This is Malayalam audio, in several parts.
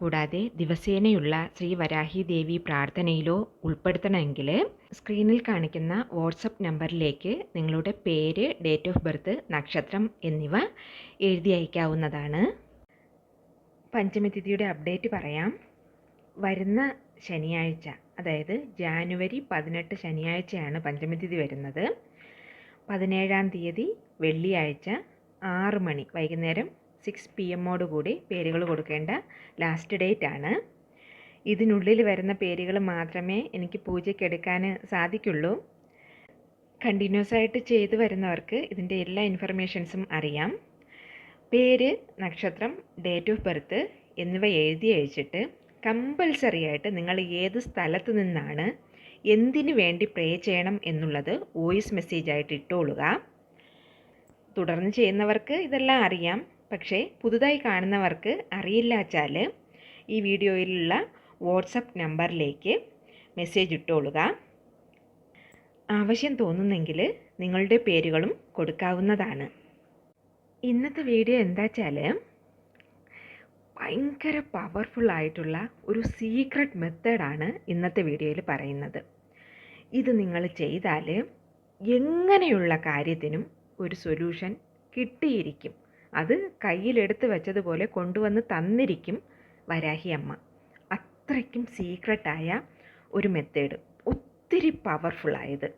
കൂടാതെ ദിവസേനയുള്ള ശ്രീ വരാഹി ദേവി പ്രാർത്ഥനയിലോ ഉൾപ്പെടുത്തണമെങ്കിൽ സ്ക്രീനിൽ കാണിക്കുന്ന വാട്സപ്പ് നമ്പറിലേക്ക് നിങ്ങളുടെ പേര് ഡേറ്റ് ഓഫ് ബർത്ത് നക്ഷത്രം എന്നിവ എഴുതി അയക്കാവുന്നതാണ്. പഞ്ചമതിഥിയുടെ അപ്ഡേറ്റ് പറയാം. വരുന്ന ശനിയാഴ്ച അതായത് ജാനുവരി പതിനെട്ട് ശനിയാഴ്ചയാണ് പഞ്ചമതിഥി വരുന്നത്. പതിനേഴാം തീയതി വെള്ളിയാഴ്ച ആറ് മണി വൈകുന്നേരം സിക്സ് പി എമ്മോട് കൂടി പേരുകൾ കൊടുക്കേണ്ട ലാസ്റ്റ് ഡേറ്റ് ആണ്. ഇതിനുള്ളിൽ വരുന്ന പേരുകൾ മാത്രമേ എനിക്ക് പൂജയ്ക്ക് എടുക്കാൻ സാധിക്കുള്ളൂ. കണ്ടിന്യൂസ് ആയിട്ട് ചെയ്തു വരുന്നവർക്ക് ഇതിന്റെ എല്ലാ ഇൻഫർമേഷൻസും അറിയാം. പേര് നക്ഷത്രം ഡേറ്റ് ഓഫ് ബർത്ത് എന്നിവ എഴുതി അയച്ചിട്ട് കമ്പൽസറി ആയിട്ട് നിങ്ങൾ ഏത് സ്ഥലത്ത് നിന്നാണ് എന്തിനു വേണ്ടി പ്രേ ചെയ്യണം എന്നുള്ളത് വോയിസ് മെസ്സേജായിട്ട് ഇട്ടുകൊള്ളുക തുടർന്ന് ചെയ്യുന്നവർക്ക് ഇതെല്ലാം അറിയാം. പക്ഷേ പുതുതായി കാണുന്നവർക്ക് അറിയില്ല ഈ വീഡിയോയിലുള്ള വാട്സപ്പ് നമ്പറിലേക്ക് മെസ്സേജ് ഇട്ടോളുക. ആവശ്യം തോന്നുന്നെങ്കിൽ നിങ്ങളുടെ പേരുകളും കൊടുക്കാവുന്നതാണ്. ഇന്നത്തെ വീഡിയോ എന്താ വെച്ചാൽ ഭയങ്കര പവർഫുൾ ആയിട്ടുള്ള ഒരു സീക്രട്ട് മെത്തേഡാണ് ഇന്നത്തെ വീഡിയോയിൽ പറയുന്നത്. ഇത് നിങ്ങൾ ചെയ്താൽ എങ്ങനെയുള്ള കാര്യത്തിനും ഒരു സൊല്യൂഷൻ കിട്ടിയിരിക്കും. അത് കയ്യിലെടുത്ത് വെച്ചതുപോലെ കൊണ്ടുവന്ന് തന്നിരിക്കും വരാഹി അമ്മ. അത്രയ്ക്കും സീക്രട്ടായ ഒരു മെത്തേഡ് ഒത്തിരി പവർഫുള്ളായത്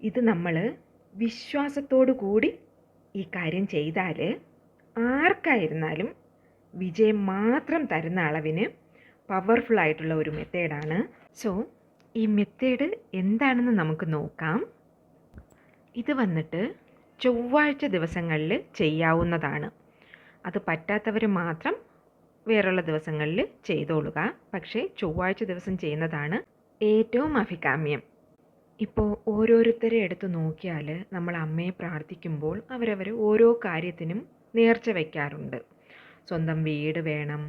ഇത് നമ്മൾ വിശ്വാസത്തോടു കൂടി ഈ കാര്യം ചെയ്താൽ ആർക്കായിരുന്നാലും വിജയം മാത്രം തരുന്ന അളവിന് പവർഫുള്ളായിട്ടുള്ള ഒരു മെത്തേഡാണ് സോ ഈ മെത്തേഡ് എന്താണെന്ന് നമുക്ക് നോക്കാം. ഇത് വന്നിട്ട് ചൊവ്വാഴ്ച ദിവസങ്ങളിൽ ചെയ്യാവുന്നതാണ്. അത് പറ്റാത്തവർ മാത്രം വേറുള്ള ദിവസങ്ങളിൽ ചെയ്തോളുക. പക്ഷേ ചൊവ്വാഴ്ച ദിവസം ചെയ്യുന്നതാണ് ഏറ്റവും അഭികാമ്യം. ഇപ്പോൾ ഓരോരുത്തരെ എടുത്തു നോക്കിയാൽ നമ്മൾ അമ്മയെ പ്രാർത്ഥിക്കുമ്പോൾ അവരവർ ഓരോ കാര്യത്തിനും നേർച്ച വയ്ക്കാറുണ്ട് സ്വന്തം വീട് വേണം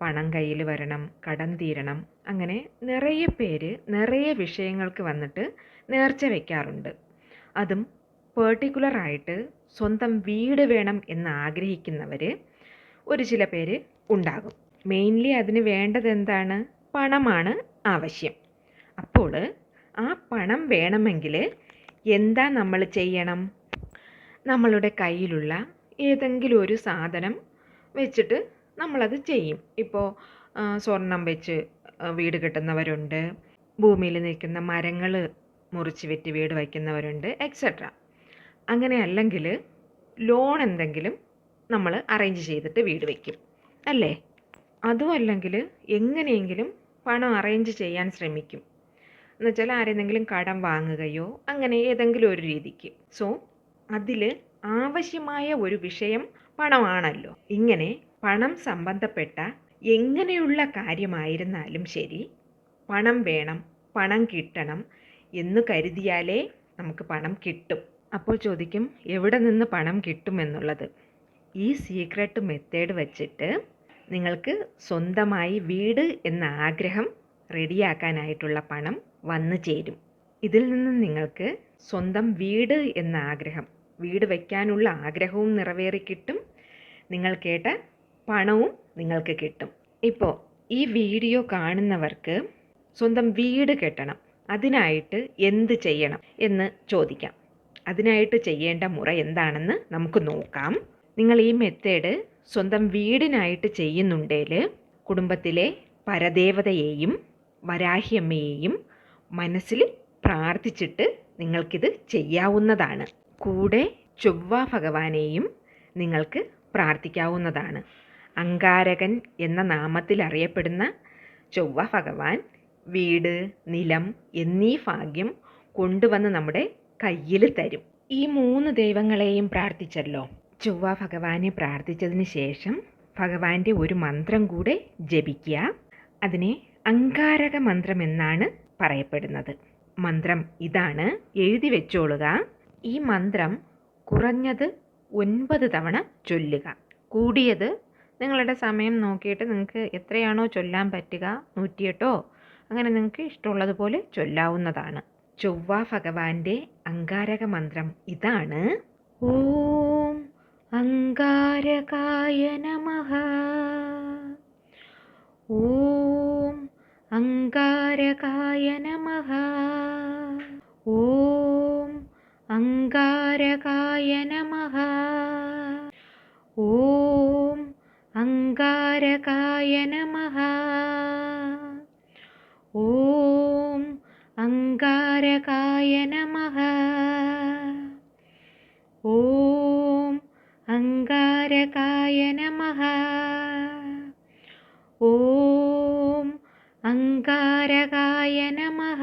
പണം കയ്യിൽ വരണം കടം തീരണം അങ്ങനെ നിറയെ പേര് നിറയെ വിഷയങ്ങൾക്ക് വന്നിട്ട് നേർച്ച വയ്ക്കാറുണ്ട് അതും പേർട്ടിക്കുലർ ആയിട്ട് സ്വന്തം വീട് വേണം എന്ന് ആഗ്രഹിക്കുന്നവർ ഒരു ചില പേര് ഉണ്ടാകും. മെയിൻലി അതിന് വേണ്ടത് എന്താണ്? പണമാണ് ആവശ്യം. അപ്പോൾ ആ പണം വേണമെങ്കിൽ എന്താ നമ്മൾ ചെയ്യണം? നമ്മളുടെ കയ്യിലുള്ള ഏതെങ്കിലും ഒരു സാധനം വെച്ചിട്ട് നമ്മളത് ചെയ്യും. ഇപ്പോൾ സ്വർണം വെച്ച് വീട് കെട്ടുന്നവരുണ്ട്. ഭൂമിയിൽ നിൽക്കുന്ന മരങ്ങൾ മുറിച്ച് വെറ്റ് വീട് വയ്ക്കുന്നവരുണ്ട് എക്സെട്ര അങ്ങനെ അല്ലെങ്കിൽ ലോൺ എന്തെങ്കിലും നമ്മൾ അറേഞ്ച് ചെയ്തിട്ട് വീട് വയ്ക്കും അല്ലേ? അതും അല്ലെങ്കിൽ എങ്ങനെയെങ്കിലും പണം അറേഞ്ച് ചെയ്യാൻ ശ്രമിക്കും. എന്നുവെച്ചാൽ ആരെന്തെങ്കിലും കടം വാങ്ങുകയോ അങ്ങനെ ഏതെങ്കിലും ഒരു രീതിക്ക്. സോ അതിൽ ആവശ്യമായ ഒരു വിഷയം പണമാണല്ലോ. ഇങ്ങനെ പണം സംബന്ധപ്പെട്ട എങ്ങനെയുള്ള കാര്യമായിരുന്നാലും ശരി പണം വേണം പണം കിട്ടണം എന്ന് കരുതിയാലേ നമുക്ക് പണം കിട്ടും. അപ്പോൾ ചോദിക്കും എവിടെ നിന്ന് പണം കിട്ടുമെന്നുള്ളത് ഈ സീക്രട്ട് മെത്തേഡ് വച്ചിട്ട് നിങ്ങൾക്ക് സ്വന്തമായി വീട് എന്ന ആഗ്രഹം റെഡിയാക്കാനായിട്ടുള്ള പണം വന്നു ചേരും. ഇതിൽ നിന്ന് നിങ്ങൾക്ക് സ്വന്തം വീട് എന്ന ആഗ്രഹം വീട് വയ്ക്കാനുള്ള ആഗ്രഹവും നിറവേറി കിട്ടും. നിങ്ങൾ കേട്ട പണവും നിങ്ങൾക്ക് കിട്ടും. ഇപ്പോൾ ഈ വീഡിയോ കാണുന്നവർക്ക് സ്വന്തം വീട് കെട്ടണം അതിനായിട്ട് എന്ത് ചെയ്യണം എന്ന് ചോദിക്കാം. അതിനായിട്ട് ചെയ്യേണ്ട മുറ എന്താണെന്ന് നമുക്ക് നോക്കാം. നിങ്ങൾ ഈ മെത്തേഡ് സ്വന്തം വീടിനായിട്ട് ചെയ്യുന്നുണ്ടെങ്കിൽ കുടുംബത്തിലെ പരദേവതയെയും വരാഹിയമ്മയെയും മനസ്സിൽ പ്രാർത്ഥിച്ചിട്ട് നിങ്ങൾക്കിത് ചെയ്യാവുന്നതാണ്. കൂടെ ചൊവ്വ ഭഗവാനെയും നിങ്ങൾക്ക് പ്രാർത്ഥിക്കാവുന്നതാണ്. അങ്കാരകൻ എന്ന നാമത്തിൽ അറിയപ്പെടുന്ന ചൊവ്വ ഭഗവാൻ വീട് നിലം എന്നീ ഭാഗ്യം കൊണ്ടുവന്ന് നമ്മുടെ കയ്യിൽ തരും. ഈ മൂന്ന് ദൈവങ്ങളെയും പ്രാർത്ഥിച്ചല്ലോ. ചൊവ്വ ഭഗവാനെ പ്രാർത്ഥിച്ചതിന് ശേഷം ഭഗവാന്റെ ഒരു മന്ത്രം കൂടെ ജപിക്കുക. അതിനെ അങ്കാരക മന്ത്രം എന്നാണ് പറയപ്പെടുന്നത്. മന്ത്രം ഇതാണ്. എഴുതി വെച്ചോളുക. ഈ മന്ത്രം കുറഞ്ഞത് ഒൻപത് തവണ ചൊല്ലുക. കൂടിയത് നിങ്ങളുടെ സമയം നോക്കിയിട്ട് നിങ്ങൾക്ക് എത്രയാണോ ചൊല്ലാൻ പറ്റുക നൂറ്റിയെട്ടോ അങ്ങനെ നിങ്ങൾക്ക് ഇഷ്ടമുള്ളതുപോലെ ചൊല്ലാവുന്നതാണ്. ചൊവ്വ ഭഗവാന്റെ അങ്കാരക മന്ത്രം ഇതാണ്. ഓം അങ്കാരകായ നമ. ഓം അങ്കാരകായ നമ. ഓം അങ്കാരകായ നമ. ഓം അങ്കാരകായ നമ. ഓം शिवाय नमः ॐ अङ्गारकाय नमः ॐ अङ्गारकाय नमः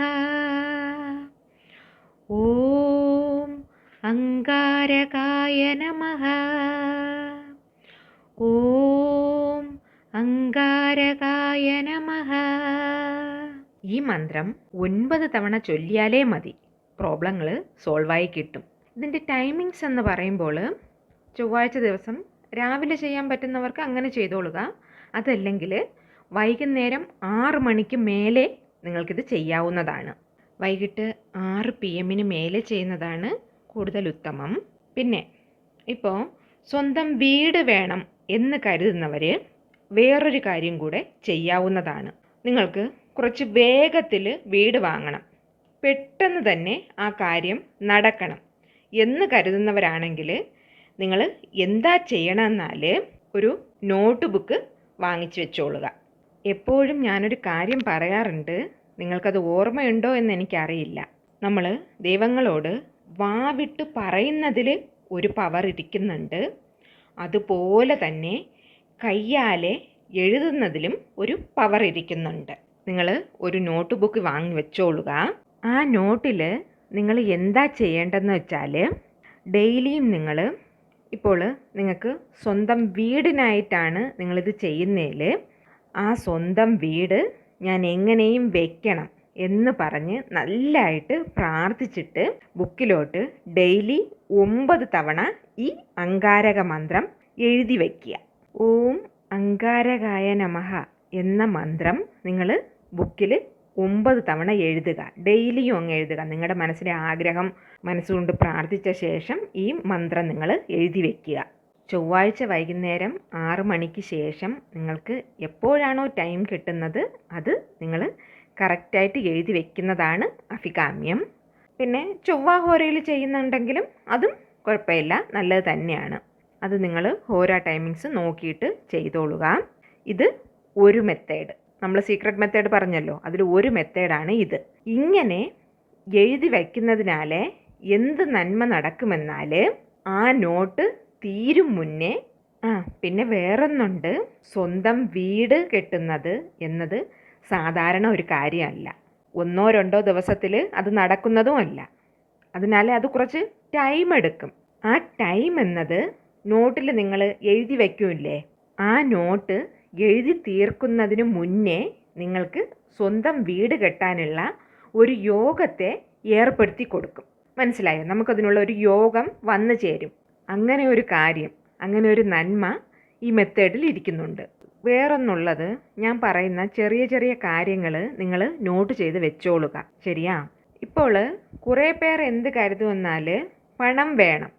ॐ अङ्गारकाय नमः ॐ അങ്കാരകായ നമ ഈ മന്ത്രം ഒൻപത് തവണ ചൊല്ലിയാലേ മതി പ്രോബ്ലങ്ങൾ സോൾവായി കിട്ടും. ഇതിന്റെ ടൈമിങ്സ് എന്ന് പറയുമ്പോൾ ചൊവ്വാഴ്ച ദിവസം രാവിലെ ചെയ്യാൻ പറ്റുന്നവർക്ക് അങ്ങനെ ചെയ്തോളുക. അതല്ലെങ്കിൽ വൈകുന്നേരം ആറ് മണിക്ക് മേലെ നിങ്ങൾക്കിത് ചെയ്യാവുന്നതാണ്. വൈകിട്ട് ആറ് പി എമ്മിന് മേലെ ചെയ്യുന്നതാണ് കൂടുതൽ ഉത്തമം. പിന്നെ ഇപ്പോൾ സ്വന്തം വീട് വേണം എന്ന് കരുതുന്നവർ വേറൊരു കാര്യം കൂടെ ചെയ്യാവുന്നതാണ്. നിങ്ങൾക്ക് കുറച്ച് വേഗത്തിൽ വീട് വാങ്ങണം. പെട്ടെന്ന് തന്നെ ആ കാര്യം നടക്കണം എന്ന് കരുതുന്നവരാണെങ്കിൽ നിങ്ങൾ എന്താ ചെയ്യണമെന്നാൽ ഒരു നോട്ട് ബുക്ക് വാങ്ങിച്ചു വെച്ചോളുക. എപ്പോഴും ഞാനൊരു കാര്യം പറയാറുണ്ട്. നിങ്ങൾക്കത് ഓർമ്മയുണ്ടോ എന്ന് എനിക്കറിയില്ല. നമ്മൾ ദൈവങ്ങളോട് വാവിട്ട് പറയുന്നതിൽ ഒരു പവർ ഇരിക്കുന്നുണ്ട്. അതുപോലെ തന്നെ കയ്യാലെ എഴുതുന്നതിലും ഒരു പവർ ഇരിക്കുന്നുണ്ട്. നിങ്ങൾ ഒരു നോട്ട് ബുക്ക് വാങ്ങി വെച്ചോളുക. ആ നോട്ടിൽ നിങ്ങൾ എന്താ ചെയ്യേണ്ടതെന്ന് വെച്ചാൽ ഡെയിലിയും നിങ്ങൾ ഇപ്പോൾ നിങ്ങൾക്ക് സ്വന്തം വീടിനായിട്ടാണ് നിങ്ങളിത് ചെയ്യുന്നതിൽ ആ സ്വന്തം വീട് ഞാൻ എങ്ങനെയും വെക്കണം എന്ന് പറഞ്ഞ് നല്ലതായിട്ട് പ്രാർത്ഥിച്ചിട്ട് ബുക്കിലോട്ട് ഡെയിലി ഒമ്പത് തവണ ഈ അങ്കാരക മന്ത്രം എഴുതി വയ്ക്കുക ഓം അങ്കാരകായ നമഹ എന്ന മന്ത്രം നിങ്ങൾ ബുക്കിൽ ഒമ്പത് തവണ എഴുതുക. ഡെയിലിയും അങ്ങ് എഴുതുക. നിങ്ങളുടെ മനസ്സിലെ ആഗ്രഹം മനസ്സുകൊണ്ട് പ്രാർത്ഥിച്ച ശേഷം ഈ മന്ത്രം നിങ്ങൾ എഴുതി വയ്ക്കുക ചൊവ്വാഴ്ച വൈകുന്നേരം ആറ് മണിക്ക് ശേഷം നിങ്ങൾക്ക് എപ്പോഴാണോ ടൈം കിട്ടുന്നത് അത് നിങ്ങൾ കറക്റ്റായിട്ട് എഴുതി വെക്കുന്നതാണ് അഭികാമ്യം. പിന്നെ ചൊവ്വ ഹോരയിൽ ചെയ്യുന്നുണ്ടെങ്കിലും അതും കുഴപ്പമില്ല. നല്ലത് തന്നെയാണ്. അത് നിങ്ങൾ ഹോര ടൈമിങ്സ് നോക്കിയിട്ട് ചെയ്തോളുക. ഇത് ഒരു മെത്തേഡ് നമ്മൾ സീക്രട്ട് മെത്തേഡ് പറഞ്ഞല്ലോ. അതിൽ ഒരു മെത്തേഡാണ് ഇത്. ഇങ്ങനെ എഴുതി വയ്ക്കുന്നതിനാൽ എന്ത് നന്മ നടക്കുമെന്നാൽ ആ നോട്ട് തീരും മുന്നേ ആ പിന്നെ വേറൊന്നുണ്ട്. സ്വന്തം വീട് കെട്ടുന്നത് എന്നത് സാധാരണ ഒരു കാര്യമല്ല. ഒന്നോ രണ്ടോ ദിവസത്തിൽ അത് നടക്കുന്നതുമല്ല അതിനാൽ അത് കുറച്ച് ടൈം എടുക്കും. ആ ടൈം എന്നത് നോട്ടിൽ നിങ്ങൾ എഴുതി വയ്ക്കൂല്ലേ ആ നോട്ട് എഴുതി തീർക്കുന്നതിന് മുന്നേ നിങ്ങൾക്ക് സ്വന്തം വീട് കെട്ടാനുള്ള ഒരു യോഗത്തെ ഏർപ്പെടുത്തി കൊടുക്കും. മനസ്സിലായോ? നമുക്കതിനുള്ള ഒരു യോഗം വന്നു ചേരും. അങ്ങനെ ഒരു കാര്യം അങ്ങനെ ഒരു നന്മ ഈ മെത്തേഡിൽ ഇരിക്കുന്നുണ്ട്. വേറൊന്നുള്ളത് ഞാൻ പറയുന്ന ചെറിയ ചെറിയ കാര്യങ്ങൾ നിങ്ങൾ നോട്ട് ചെയ്ത് വെച്ചോളുക. ശരിയാ? ഇപ്പോൾ കുറേ പേർ എന്ത് കരുതുമെന്നാൽ പണം വേണം.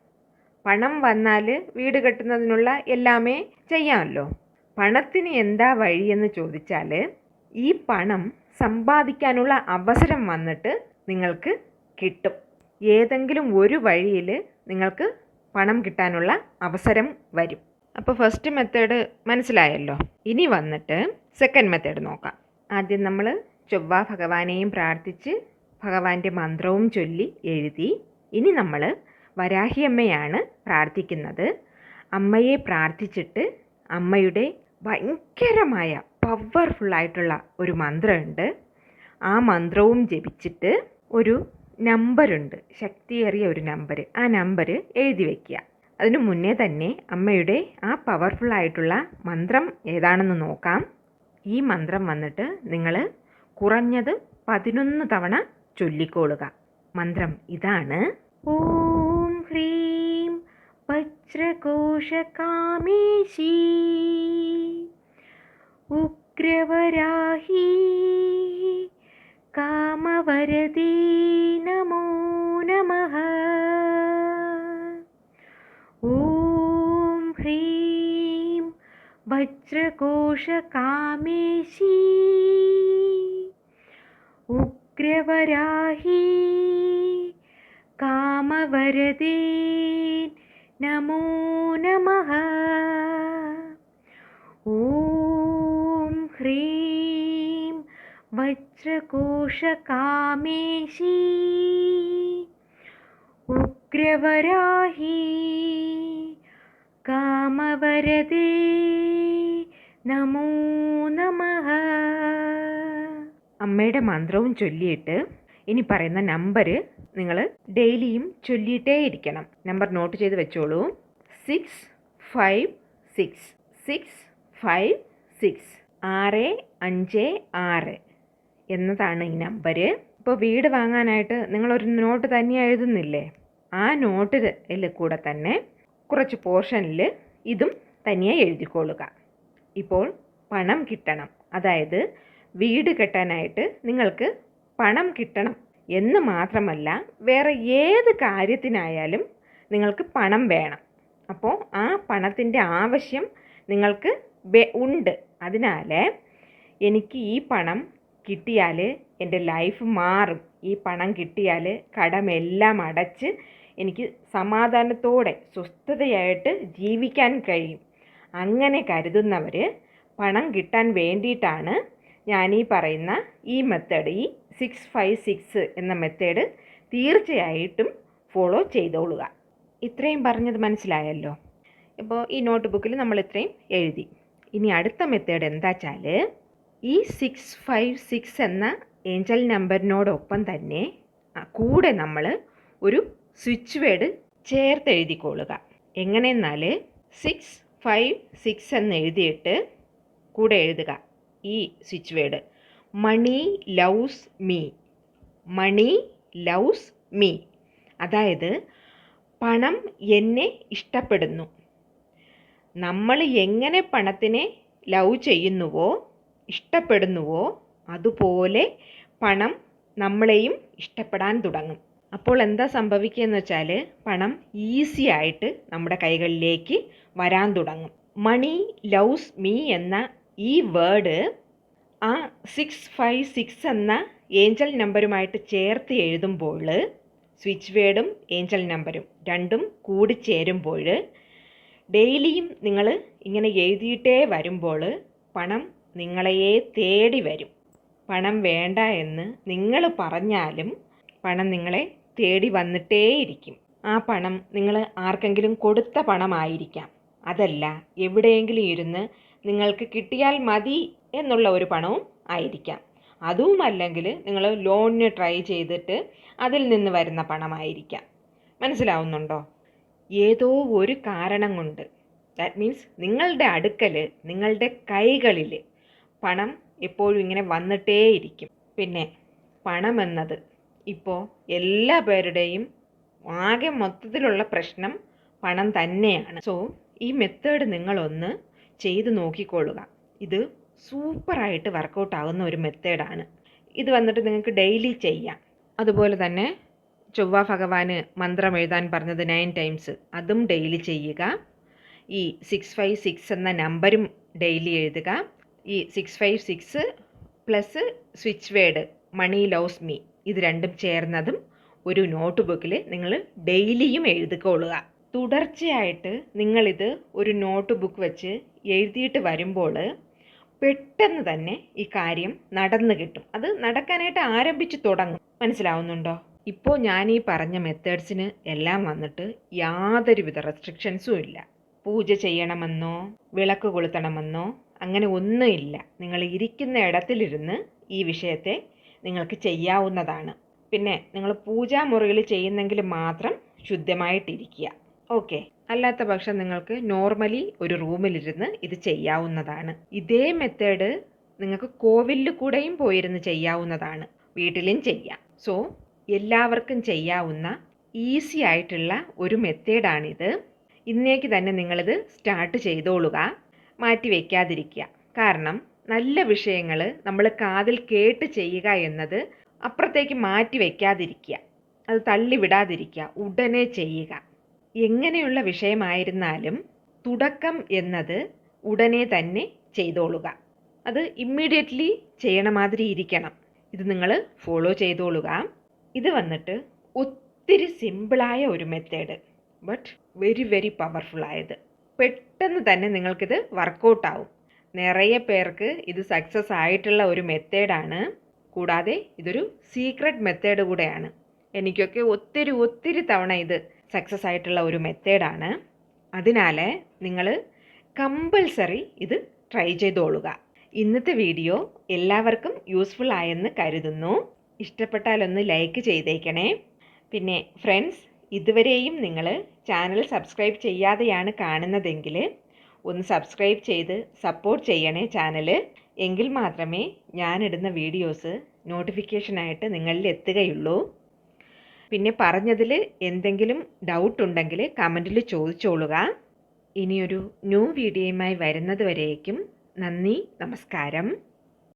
പണം വന്നാൽ വീട് കെട്ടുന്നതിനുള്ള എല്ലാമേ ചെയ്യാമല്ലോ. പണത്തിന് എന്താ വഴിയെന്ന് ചോദിച്ചാൽ ഈ പണം സമ്പാദിക്കാനുള്ള അവസരം വന്നിട്ട് നിങ്ങൾക്ക് കിട്ടും. ഏതെങ്കിലും ഒരു വഴിയിൽ നിങ്ങൾക്ക് പണം കിട്ടാനുള്ള അവസരം വരും. അപ്പോൾ ഫസ്റ്റ് മെത്തേഡ് മനസ്സിലായല്ലോ? ഇനി വന്നിട്ട് സെക്കൻഡ് മെത്തേഡ് നോക്കാം. ആദ്യം നമ്മൾ ചൊവ്വ ഭഗവാനെയും പ്രാർത്ഥിച്ച് ഭഗവാന്റെ മന്ത്രവും ചൊല്ലി എഴുതി ഇനി നമ്മൾ വരാഹിയമ്മയാണ് പ്രാർത്ഥിക്കുന്നത്. അമ്മയെ പ്രാർത്ഥിച്ചിട്ട് അമ്മയുടെ ഭയങ്കരമായ പവർഫുള്ളായിട്ടുള്ള ഒരു മന്ത്രമുണ്ട്. ആ മന്ത്രവും ജപിച്ചിട്ട് ഒരു നമ്പറുണ്ട് ശക്തിയേറിയ ഒരു നമ്പർ ആ നമ്പർ എഴുതി വയ്ക്കുക അതിനു മുന്നേ തന്നെ അമ്മയുടെ ആ പവർഫുൾ ആയിട്ടുള്ള മന്ത്രം ഏതാണെന്ന് നോക്കാം. ഈ മന്ത്രം വന്നിട്ട് നിങ്ങൾ കുറഞ്ഞത് പതിനൊന്ന് തവണ ചൊല്ലിക്കോളുക മന്ത്രം ഇതാണ്. ഓം वज्रकोशकामेशी उग्रवराही कामवरदे नमो नमः। ॐ ह्रीं वज्रकोशकामेशी। उग्रवराही कामवरदे നമോ നമ ഓം ഹ്രീം വജ്രകോശകാമേശി ഉഗ്രവരാഹി കാമവരദേ നമോ നമ അമ്മയുടെ മന്ത്രവും ചൊല്ലിയിട്ട് ഇനി പറയുന്ന നമ്പർ നിങ്ങൾ ഡെയിലിയും ചൊല്ലിയിട്ടേ ഇരിക്കണം. നമ്പർ നോട്ട് ചെയ്ത് വെച്ചോളൂ. Six five six six five six ആറ് അഞ്ച് ആറ് എന്നതാണ് ഈ നമ്പർ ഇപ്പോൾ വീട് വാങ്ങാനായിട്ട് നിങ്ങളൊരു നോട്ട് തന്നെ എഴുതുന്നില്ലേ? ആ നോട്ടിൽ കൂടെ തന്നെ കുറച്ച് പോർഷനിൽ ഇതും തനിയെ എഴുതിക്കൊള്ളുക. ഇപ്പോൾ പണം കിട്ടണം. അതായത് വീട് കെട്ടാനായിട്ട് നിങ്ങൾക്ക് പണം കിട്ടണം എന്ന് മാത്രമല്ല വേറെ ഏത് കാര്യത്തിനായാലും നിങ്ങൾക്ക് പണം വേണം. അപ്പോൾ ആ പണത്തിന്റെ ആവശ്യം നിങ്ങൾക്ക് ഉണ്ട്. അതിനാൽ എനിക്ക് ഈ പണം കിട്ടിയാൽ എന്റെ ലൈഫ് മാറും. ഈ പണം കിട്ടിയാൽ കടമെല്ലാം അടച്ച് എനിക്ക് സമാധാനത്തോടെ സ്വസ്ഥതയായിട്ട് ജീവിക്കാൻ കഴിയും. അങ്ങനെ കരുതുന്നവർ പണം കിട്ടാൻ വേണ്ടിയിട്ടാണ് ഞാൻ ഈ പറയുന്ന ഈ മെത്തേഡ് ഈ സിക്സ് ഫൈവ് സിക്സ് എന്ന മെത്തേഡ് തീർച്ചയായിട്ടും ഫോളോ ചെയ്തോളുക. ഇത്രയും പറഞ്ഞത് മനസ്സിലായല്ലോ? ഇപ്പോൾ ഈ നോട്ട് ബുക്കിൽ നമ്മൾ ഇത്രയും എഴുതി. ഇനി അടുത്ത മെത്തേഡ് എന്താ വെച്ചാൽ ഈ സിക്സ് ഫൈവ് സിക്സ് എന്ന ഏഞ്ചൽ നമ്പറിനോടൊപ്പം തന്നെ കൂടെ നമ്മൾ ഒരു സ്വിച്ച് വേഡ് ചേർത്ത് എഴുതിക്കൊള്ളുക. എങ്ങനെയെന്നാൽ സിക്സ് ഫൈവ് സിക്സ് എന്ന് എഴുതിയിട്ട് കൂടെ എഴുതുക ഈ switch word money loves me. Money loves me. അതായത് പണം എന്നെ ഇഷ്ടപ്പെടുന്നു. നമ്മൾ എങ്ങനെ പണത്തിനെ ലവ് ചെയ്യുന്നുവോ ഇഷ്ടപ്പെടുന്നുവോ അതുപോലെ പണം നമ്മളെയും ഇഷ്ടപ്പെടാൻ തുടങ്ങും. അപ്പോൾ എന്താ സംഭവിക്കുകയെന്ന് വെച്ചാൽ പണം ഈസി ആയിട്ട് നമ്മുടെ കൈകളിലേക്ക് വരാൻ തുടങ്ങും. മണി ലവ്സ് മീ എന്ന ഈ വേർഡ് ആ സിക്സ് ഫൈവ് സിക്സ് എന്ന ഏഞ്ചൽ നമ്പറുമായിട്ട് ചേർത്ത് എഴുതുമ്പോൾ സ്വിച്ച് വേർഡും ഏഞ്ചൽ നമ്പറും രണ്ടും കൂടി ചേരുമ്പോൾ ഡെയിലിയും നിങ്ങൾ ഇങ്ങനെ എഴുതിയിട്ടേ വരുമ്പോൾ പണം നിങ്ങളെയേ തേടി വരും. പണം വേണ്ട എന്ന് നിങ്ങൾ പറഞ്ഞാലും പണം നിങ്ങളെ തേടി വന്നിട്ടേയിരിക്കും. ആ പണം നിങ്ങൾ ആർക്കെങ്കിലും കൊടുത്ത പണമായിരിക്കാം. അതല്ല എവിടെയെങ്കിലും ഇരുന്ന് നിങ്ങൾക്ക് കിട്ടിയാൽ മതി എന്നുള്ള ഒരു പണവും ആയിരിക്കാം. അതുമല്ലെങ്കിൽ നിങ്ങൾ ലോണിന് ട്രൈ ചെയ്തിട്ട് അതിൽ നിന്ന് വരുന്ന പണമായിരിക്കാം. മനസ്സിലാവുന്നുണ്ടോ? ഏതോ ഒരു കാരണം കൊണ്ട്. ദാറ്റ് മീൻസ് നിങ്ങളുടെ അടുക്കൽ നിങ്ങളുടെ കൈകളിൽ പണം എപ്പോഴും ഇങ്ങനെ വന്നിട്ടേയിരിക്കും. പിന്നെ പണം എന്നത് ഇപ്പോൾ എല്ലാ പേരുടെയും ആകെ മൊത്തത്തിലുള്ള പ്രശ്നം പണം തന്നെയാണ്. സോ ഈ മെത്തേഡ് നിങ്ങളൊന്ന് ചെയ്ത് നോക്കിക്കൊള്ളുക. ഇത് സൂപ്പറായിട്ട് വർക്കൗട്ട് ആകുന്ന ഒരു മെത്തേഡാണ് ഇത് വന്നിട്ട് നിങ്ങൾക്ക് ഡെയിലി ചെയ്യാം. അതുപോലെ തന്നെ ചൊവ്വ ഭഗവാന് മന്ത്രം എഴുതാൻ പറഞ്ഞത് നയൻ ടൈംസ് അതും ഡെയിലി ചെയ്യുക. ഈ സിക്സ് ഫൈവ് സിക്സ് എന്ന നമ്പരും ഡെയിലി എഴുതുക. ഈ six five six plus switch word money loves me ഇത് രണ്ടും ചേർന്നതും ഒരു നോട്ട് ബുക്കിൽ നിങ്ങൾ ഡെയിലിയും എഴുതിക്കൊള്ളുക. തുടർച്ചയായിട്ട് നിങ്ങളിത് ഒരു നോട്ട് ബുക്ക് വെച്ച് എഴുതിയിട്ട് വരുമ്പോൾ പെട്ടെന്ന് തന്നെ ഈ കാര്യം നടന്നു കിട്ടും. അത് നടക്കാനായിട്ട് ആരംഭിച്ച് തുടങ്ങും. മനസ്സിലാവുന്നുണ്ടോ? ഇപ്പോൾ ഞാൻ ഈ പറഞ്ഞ മെത്തേഡ്സിന് എല്ലാം വന്നിട്ട് യാതൊരുവിധ റെസ്ട്രിക്ഷൻസും ഇല്ല. പൂജ ചെയ്യണമെന്നോ വിളക്ക് കൊളുത്തണമെന്നോ അങ്ങനെ ഒന്നുമില്ല നിങ്ങൾ ഇരിക്കുന്ന ഇടത്തിലിരുന്ന് ഈ വിഷയത്തെ നിങ്ങൾക്ക് ചെയ്യാവുന്നതാണ്. പിന്നെ നിങ്ങൾ പൂജാമുറിയിൽ ചെയ്യുന്നെങ്കിൽ മാത്രം ശുദ്ധമായിട്ടിരിക്കുക. ഓക്കെ. അല്ലാത്ത പക്ഷം നിങ്ങൾക്ക് നോർമലി ഒരു റൂമിലിരുന്ന് ഇത് ചെയ്യാവുന്നതാണ്. ഇതേ മെത്തേഡ് നിങ്ങൾക്ക് കോവിലിൽ കൂടെയും പോയിരുന്ന് ചെയ്യാവുന്നതാണ്. വീട്ടിലും ചെയ്യാം. സോ എല്ലാവർക്കും ചെയ്യാവുന്ന ഈസി ആയിട്ടുള്ള ഒരു മെത്തേഡാണിത് ഇന്നേക്ക് തന്നെ നിങ്ങളിത് സ്റ്റാർട്ട് ചെയ്തോളുക. മാറ്റി വയ്ക്കാതിരിക്കുക കാരണം നല്ല വിഷയങ്ങൾ നമ്മൾ കാതിൽ കേട്ട് ചെയ്യുക എന്നത് അപ്പുറത്തേക്ക് മാറ്റി വയ്ക്കാതിരിക്കുക അത് തള്ളിവിടാതിരിക്കുക. ഉടനെ ചെയ്യുക. എങ്ങനെയുള്ള വിഷയമായിരുന്നാലും തുടക്കം എന്നത് ഉടനെ തന്നെ ചെയ്തോളുക. അത് ഇമ്മീഡിയറ്റ്ലി ചെയ്യണ മാതിരി ഇരിക്കണം. ഇത് നിങ്ങൾ ഫോളോ ചെയ്തോളുക. ഇത് വന്നിട്ട് ഒത്തിരി സിമ്പിളായ ഒരു method but very very powerful ആയത്. പെട്ടെന്ന് തന്നെ നിങ്ങൾക്കിത് വർക്കൗട്ടാവും നിറയെ പേർക്ക് ഇത് സക്സസ് ആയിട്ടുള്ള ഒരു മെത്തേഡാണ് കൂടാതെ ഇതൊരു സീക്രട്ട് മെത്തേഡ് കൂടെയാണ്. എനിക്കൊക്കെ ഒത്തിരി ഒത്തിരി തവണ ഇത് സക്സസ് ആയിട്ടുള്ള ഒരു മെത്തേഡാണ് അതിനാൽ നിങ്ങൾ കമ്പൽസറി ഇത് ട്രൈ ചെയ്തോളുക. ഇന്നത്തെ വീഡിയോ എല്ലാവർക്കും യൂസ്ഫുൾ ആയെന്ന് കരുതുന്നു. ഇഷ്ടപ്പെട്ടാലൊന്ന് ലൈക്ക് ചെയ്തേക്കണേ. പിന്നെ ഫ്രണ്ട്സ് ഇതുവരെയും നിങ്ങൾ ചാനൽ സബ്സ്ക്രൈബ് ചെയ്യാതെയാണ് കാണുന്നതെങ്കിൽ ഒന്ന് സബ്സ്ക്രൈബ് ചെയ്ത് സപ്പോർട്ട് ചെയ്യണേ ചാനൽ എങ്കിൽ മാത്രമേ ഞാനിടുന്ന വീഡിയോസ് നോട്ടിഫിക്കേഷനായിട്ട് നിങ്ങളിൽ എത്തുകയുള്ളൂ. പിന്നെ പറഞ്ഞതിൽ എന്തെങ്കിലും ഡൗട്ട് ഉണ്ടെങ്കിൽ കമന്റിൽ ചോദിച്ചോളുക. ഇനിയൊരു ന്യൂ വീഡിയോയുമായി വരുന്നത് വരേക്കും. നന്ദി നമസ്കാരം.